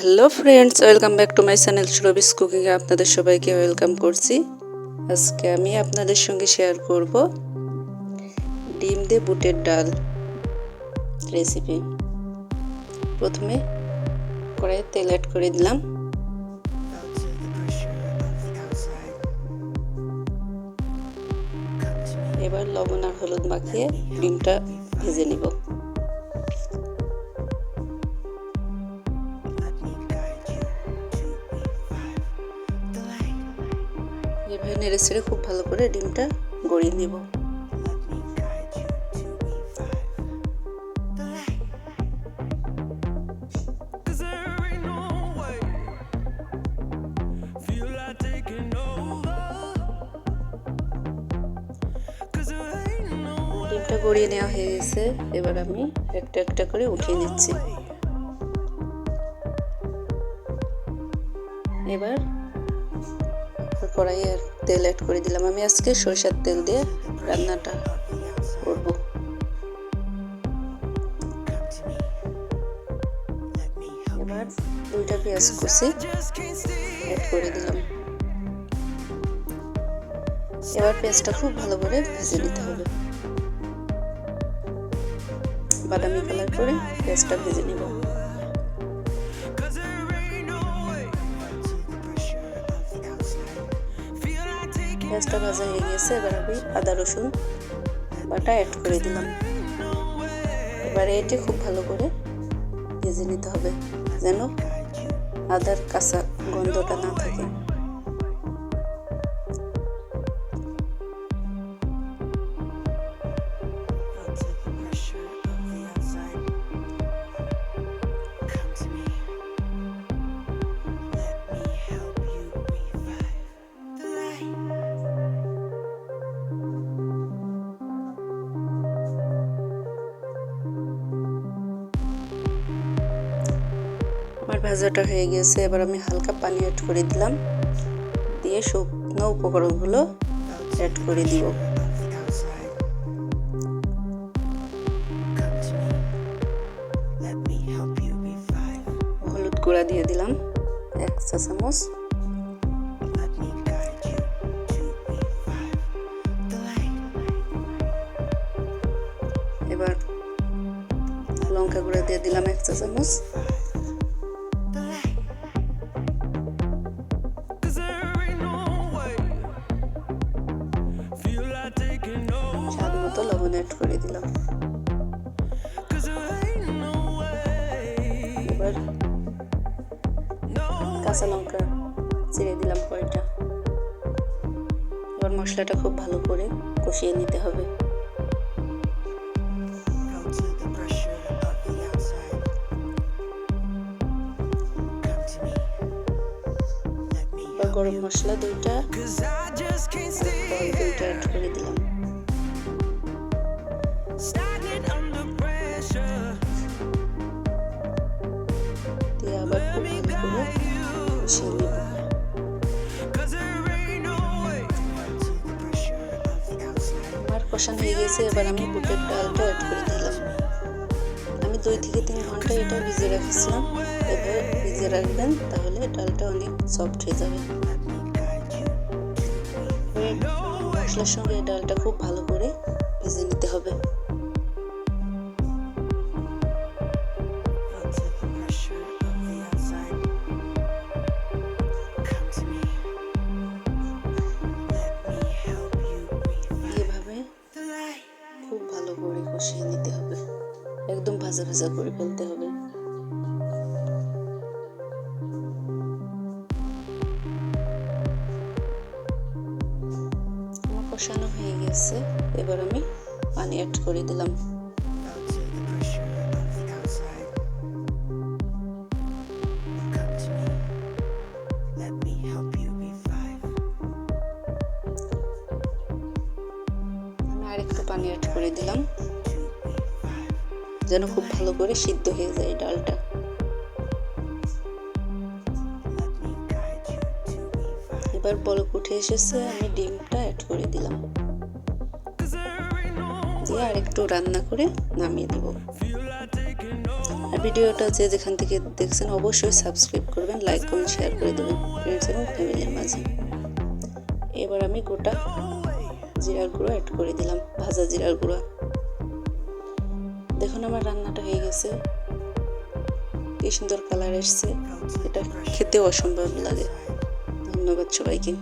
Hello friends welcome back to my channel সুরবিস কুকিংয়ে আপনাদের সবাইকে ওয়েলকাম করছি। আজকে আমি আপনাদের সঙ্গে শেয়ার করব ডিম দিয়ে বুটের ডাল রেসিপি প্রথমে কড়াইয়ে তেল অ্যাড করে দিলাম। এবার লবণ আর হলুদ মাখিয়ে ডিমটা ভেজে নিব। এভাবে নেড়ে ছেড়ে খুব ভালো করে ডিমটা গড়িয়ে নেব। ডিমটা গড়িয়ে নেওয়া হয়ে গেছে। এবার আমি একটা একটা করে উঠিয়ে নিচ্ছি। এবার কড়াইয়ে তেল অ্যাড করে দিলাম। আমি আজকে সরিষার তেল দিয়ে রান্নাটা করব। এবার দুইটা পেঁয়াজ কুচি অ্যাড করে দিলাম। এবার পেঁয়াজটা খুব ভালো করে ভেজে নিতে হবে। বাদামি কালার করে পেঁয়াজটা ভেজে নিব। পেঁয়াজটা ভাজা হয়ে গেছে, এবার আমি আদা, রসুন, বাটা অ্যাড করে দিলাম। এবারে এটি খুব ভালো করে ভেজে নিতে হবে, যেন আদার কাঁচা গন্ধটা না থাকে। ভাজাটা হয়ে গেছে, এবার আমি হালকা পানি অ্যাড করে দিলাম। দিয়ে শুকনো উপকরণগুলো অ্যাড করে দিব। হলুদ গুঁড়া দিয়ে দিলাম, এক চা চামচ। এবার লঙ্কা গুঁড়া দিয়ে দিলাম এক চা চামচ। লবণ অ্যাড করে দিলাম। এবার কাঁচা লঙ্কা চিড়ে দিলাম কয়টা এবার মশলাটা খুব ভালো করে কষিয়ে নিতে হবে। গরম মশলা দুইটা করে নেব আমার কষানো হয়ে গেছে, এবার আমি বুটের ডালটা অ্যাড করে দিলাম। আমি দুই থেকে তিন ঘণ্টা এটা ভিজে রাখছিলাম। এবার ভিজে রাখবেন, তাহলে ডালটা অনেক সফট হয়ে যাবে। মশলার সঙ্গে ডালটা খুব ভালো করে ভেজে নিতে হবে। একদম ভাজা ভাজা করে ফেলতে হবে। আমার কষানো হয়ে গেছে। এবার আমি পানি অ্যাড করে দিলাম। আরেকটু পানি অ্যাড করে দিলাম। যেন খুব ভালো করে সিদ্ধ হয়ে যায় ডালটা। এবার বলক উঠে এসেছে, আমি ডিমটা অ্যাড করে দিলাম। দিয়ে আর একটু রান্না করে নামিয়ে দেব। আর ভিডিওটা যে যেখান থেকে দেখছেন, অবশ্যই সাবস্ক্রাইব করবেন লাইক কমেন্ট শেয়ার করে দেবেন ফ্রেন্ডস এবং ফ্যামিলির মাঝে। এবার আমি গোটা জিরার গুঁড়ো অ্যাড করে দিলাম, ভাজা জিরার গুঁড়ো। দেখুন আমার রান্নাটা হয়ে গেছে। কি সুন্দর কালার এসছে। এটা খেতে অসম্ভব লাগে। ধন্যবাদ সবাইকে।